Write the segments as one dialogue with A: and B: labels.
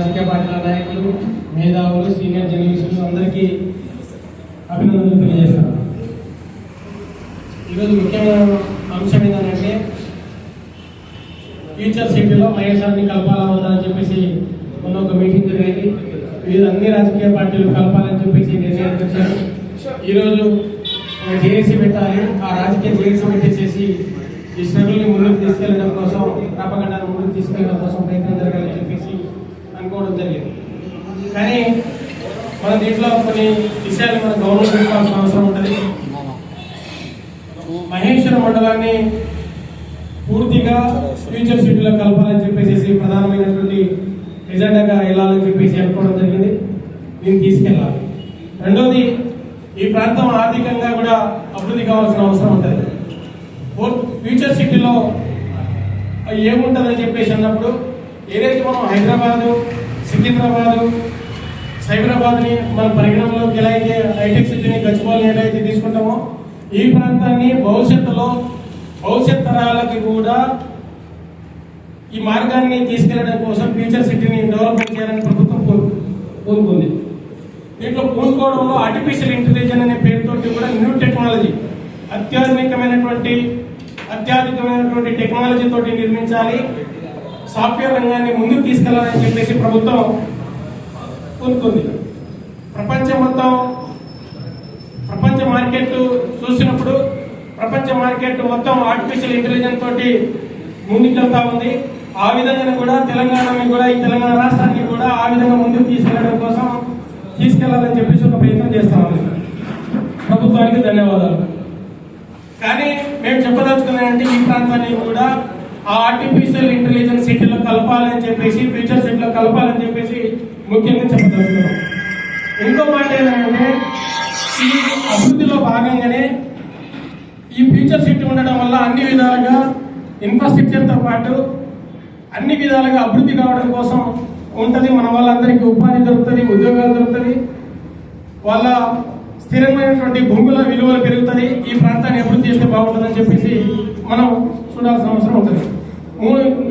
A: రాజకీయ పార్టీల నాయకులు మేధావులు సీనియర్ జర్నలిస్టులు అందరికీ అభినందనలు తెలియజేస్తాను ఈరోజు ముఖ్యమైన అంశం ఏంటంటే ఫ్యూచర్ సిటీలో మహేశ్వరాన్ని కలపాలా వద్దా అని చెప్పేసి మొన్న ఒక మీటింగ్ జరిగింది. వివిధ అన్ని రాజకీయ పార్టీలు కలపాలని చెప్పేసి నిర్ణయం చేశారు ఈరోజు జేఏసీ పెట్టాలి. ఆ రాజకీయ జేఏసీ పెట్టేసేసి ఈ స్ట్రగుల్ని ముందుకు తీసుకెళ్ళడం కోసం ప్రాపగండాన్ని ముందుకు తీసుకెళ్ళడం కోసం ప్రయత్నం జరగాలని అనుకోవడం జరిగింది. కానీ మన దీంట్లో కొన్ని విషయాలు మన గౌరవం పెట్టుకోవాల్సిన అవసరం ఉంటుంది. మహేశ్వర మండలాన్ని పూర్తిగా ఫ్యూచర్ సిటీలో కలపాలని చెప్పేసి ప్రధానమైనటువంటి ఎజెండాగా వెళ్ళాలని చెప్పేసి అనుకోవడం జరిగింది. దీన్ని తీసుకెళ్ళాలి. రెండోది ఈ ప్రాంతం ఆర్థికంగా కూడా అభివృద్ధి కావాల్సిన అవసరం ఉంటుంది. ఫ్యూచర్ సిటీలో ఏముంటుందని చెప్పేసి అన్నప్పుడు ఏదైతే మనం హైదరాబాదు సికింద్రాబాదు సైబరాబాద్ని మన పరిగణనలోకి ఎలా అయితే హైటెక్ సిటీని గచ్చిబౌలిని ఎలా అయితే తీసుకుంటామో ఈ ప్రాంతాన్ని భవిష్యత్తులో భవిష్యత్ తరాలకి కూడా ఈ మార్గాన్ని తీసుకెళ్ళడం కోసం ఫ్యూచర్ సిటీని డెవలప్మెంట్ చేయాలని ప్రభుత్వం పూను- పూనుకుంది దీంట్లో పూనుకోవడంలో ఆర్టిఫిషియల్ ఇంటెలిజెన్స్ అనే పేరుతోటి కూడా న్యూ టెక్నాలజీ అత్యాధునికమైనటువంటి అత్యాధునికమైనటువంటి టెక్నాలజీ తోటి నిర్మించాలి. సాఫ్ట్వేర్ రంగాన్ని ముందుకు తీసుకెళ్ళాలని చెప్పేసి ప్రభుత్వం కోరుకుంది. ప్రపంచం మొత్తం ప్రపంచ మార్కెట్ చూసినప్పుడు ప్రపంచ మార్కెట్ మొత్తం ఆర్టిఫిషియల్ ఇంటెలిజెన్స్ తోటి ముందుకెళ్తా ఉంది. ఆ విధంగా కూడా తెలంగాణని కూడా ఈ తెలంగాణ రాష్ట్రాన్ని కూడా ఆ విధంగా ముందుకు తీసుకెళ్ళడం కోసం తీసుకెళ్ళాలని చెప్పేసి ఒక ప్రయత్నం చేస్తా ఉంది. ప్రభుత్వానికి ధన్యవాదాలు. కానీ మేము చెప్పదలుచుకున్నానంటే ఈ ప్రాంతాన్ని కూడా ఆ ఆర్టిఫిషియల్ ఇంటెలిజెన్స్ సిటీలో కలపాలని చెప్పేసి ఫ్యూచర్ సిటీలో కలపాలని చెప్పేసి ముఖ్యంగా చెప్పదలుచుకున్నాం. ఇంకో మాట ఏంటంటే ఈ అభివృద్ధిలో భాగంగానే ఈ ఫ్యూచర్ సిటీ ఉండడం వల్ల అన్ని విధాలుగా ఇన్ఫ్రాస్ట్రక్చర్తో పాటు అన్ని విధాలుగా అభివృద్ధి కావడం కోసం ఉంటుంది. మన వాళ్ళందరికీ ఉపాధి దొరుకుతుంది ఉద్యోగాలు దొరుకుతుంది. వాళ్ళ స్థిరమైనటువంటి భూముల విలువలు పెరుగుతుంది. ఈ ప్రాంతాన్ని అభివృద్ధి చేస్తే బాగుంటుందని చెప్పేసి మనం చూడాల్సిన అవసరం ఉంటుంది.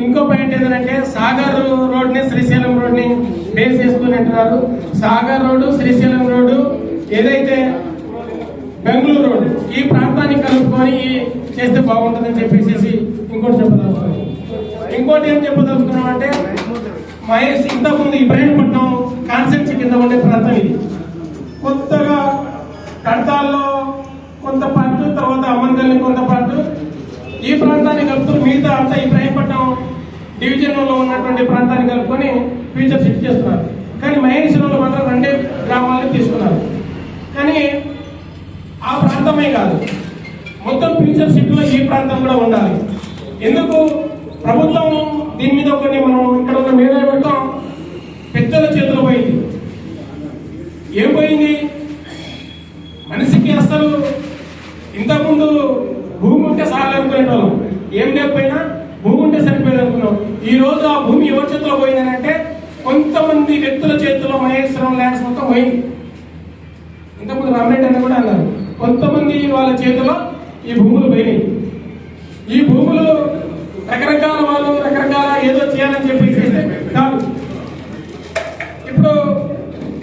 A: ఇంకో పాయింట్ ఏంటంటే సాగర్ రోడ్ని శ్రీశైలం రోడ్ని బేస్ చేసుకుని అంటున్నారు. సాగర్ రోడ్డు శ్రీశైలం రోడ్డు ఏదైతే బెంగళూరు రోడ్డు ఈ ప్రాంతాన్ని కలుపుకొని చేస్తే బాగుంటుందని చెప్పేసి ఇంకోటి చెప్పదలుచుకున్నాం. ఇంకోటి ఏం చెప్పదలుచుకున్నాం అంటే మహేష్ ఇంతకుముందు ఇబ్రాహీంపట్నం కాన్సెప్ట్ కింద ఉండే ప్రాంతం ఇది. ఈ ప్రాంతాన్ని కలుపుతూ మిగతా అంతా ఇబ్రాహీంపట్నం డివిజన్లో ఉన్నటువంటి ప్రాంతాన్ని కలుపుకొని ఫ్యూచర్ సెట్ చేస్తున్నారు. కానీ మహేశ్వరంలో మాత్రం రెండే గ్రామాలను తీసుకున్నారు. కానీ ఆ ప్రాంతమే కాదు మొత్తం ఫ్యూచర్ సిటీలో ఈ ప్రాంతం కూడా ఉండాలి. ఎందుకు? ప్రభుత్వం దీని మీద కొన్ని మనం ఇక్కడ ఉన్న మేధావి పెద్దల చేతిలో పోయింది ఏం పోయింది మనిషికి అసలు ఇంతకుముందు భూమి ఉంటే చాలు అనుకునేటోళ్ళం ఏం లేకపోయినా భూమి ఉంటే సరిపోయేది అనుకున్నాం ఈ రోజు ఆ భూమి ఎవరి చేతిలో పోయిందని అంటే కొంతమంది వ్యక్తుల చేతిలో మహేశ్వరం ల్యాండ్స్ మొత్తం పోయింది. ఇంతకుముందు రామరెడ్డి అన్న కూడా అన్నారు కొంతమంది వాళ్ళ చేతిలో ఈ భూములు పోయినాయి. ఈ భూములు రకరకాల వాళ్ళు రకరకాల ఏదో చేయాలని చెప్పి కాదు. ఇప్పుడు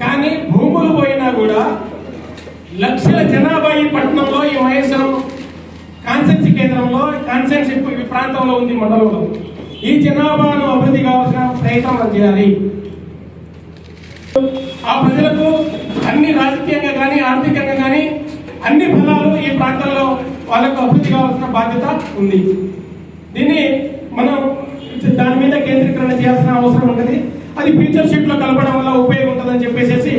A: కానీ భూములు పోయినా కూడా లక్షల జనాభా ఈ పట్టణంలో ఈ మహేశ్వరం కాన్సెన్సీ కేంద్రంలో కాన్సెన్సీ ఈ ప్రాంతంలో ఉంది మండలంలో. ఈ జనాభాను అభివృద్ధి కావాల్సిన ప్రయత్నం మనం చేయాలి. ఆ ప్రజలకు అన్ని రాజకీయంగా కానీ ఆర్థికంగా కానీ అన్ని ఫలాలు ఈ ప్రాంతంలో వాళ్ళకు అభివృద్ధి కావాల్సిన బాధ్యత ఉంది. దీన్ని మనం దాని మీద కేంద్రీకరణ చేయాల్సిన అవసరం ఉంటుంది. అది ఫ్యూచర్ షిప్లో కలపడం వల్ల ఉపయోగం ఉంటుందని చెప్పేసి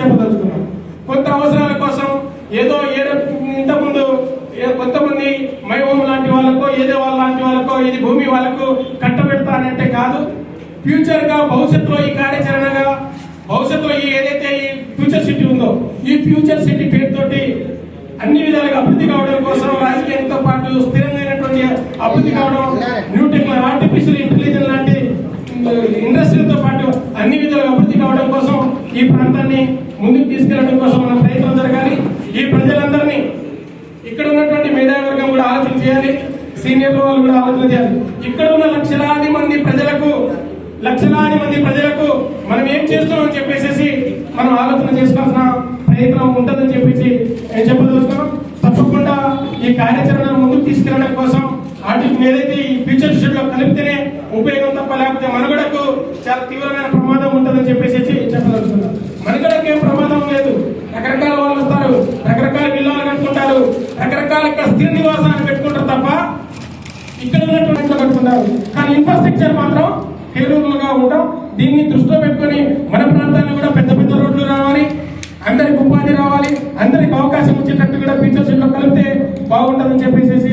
A: చెప్పదలుచుకున్నాం. కొంత అవసరాల కోసం ఏదో ఏదో ఇంతకుముందు కొంతమంది మై లాంటి వాళ్ళకో ఏదో వాళ్ళ లాంటి వాళ్ళకో ఇది భూమి వాళ్ళకు కట్టబెడతానంటే కాదు. ఫ్యూచర్గా భవిష్యత్తులో ఈ కార్యాచరణగా భవిష్యత్తులో ఈ ఏదైతే ఈ ఫ్యూచర్ సిటీ ఉందో ఈ ఫ్యూచర్ సిటీ పేరుతోటి అన్ని విధాలుగా అభివృద్ధి కావడం కోసం రాజకీయంతో పాటు స్థిరమైనటువంటి అభివృద్ధి కావడం న్యూ టెక్నాలజీ ఆర్టిఫిషియల్ ఇంటెలిజెన్స్ లాంటి ఇండస్ట్రీలతో పాటు అన్ని విధాలుగా అభివృద్ధి కావడం కోసం ఈ ప్రాంతాన్ని ముందుకు తీసుకెళ్ళడం కోసం మన ప్రయత్నం జరగాలి. ఈ ప్రజలందరినీ ఇక్కడ ఉన్నటువంటి మేధావర్గం కూడా ఆలోచన చేయాలి. సీనియర్ వాళ్ళు కూడా ఆలోచన చేయాలి. ఇక్కడ ఉన్న లక్షలాది మంది ప్రజలకు లక్షలాది మంది ప్రజలకు మనం ఏం చేస్తున్నాం చెప్పేసి మనం ఆలోచన చేసుకోవాల్సిన ప్రయత్నం ఉంటుందని చెప్పేసి నేను చెప్పదలుచుకున్నాం. తప్పకుండా ఈ కార్యాచరణను ముందుకు తీసుకెళ్ళడం కోసం వాటిని ఏదైతే ఈ ఫ్యూచర్ షెడ్లో కలిపితేనే ఉపయోగం తప్ప లేకపోతే మనుగడకు చాలా తీవ్రమైన ప్రమాదం ఉంటుందని చెప్పేసి చెప్పదలుచుకున్నాం. మనుగడకు ఏం ప్రమాదం లేదు. రకరకాల కట్టుకుంటారు రకరకాల విల్లాలు కట్టుకుంటారు. రకరకాల యొక్క స్థిర పెట్టుకుంటారు తప్ప ఇక్కడ ఉన్నటువంటి కట్టుకుంటారు కానీ ఇన్ఫ్రాస్ట్రక్చర్ మాత్రం ఫేవరబుల్గా దీన్ని దృష్టిలో పెట్టుకొని మన ప్రాంతాల్లో కూడా పెద్ద పెద్ద రోడ్లు రావాలి అందరికి ఉపాధి రావాలి అందరికి అవకాశం వచ్చేటట్టు కూడా ఫీచర్స్లో కలిపితే బాగుంటుందని చెప్పేసి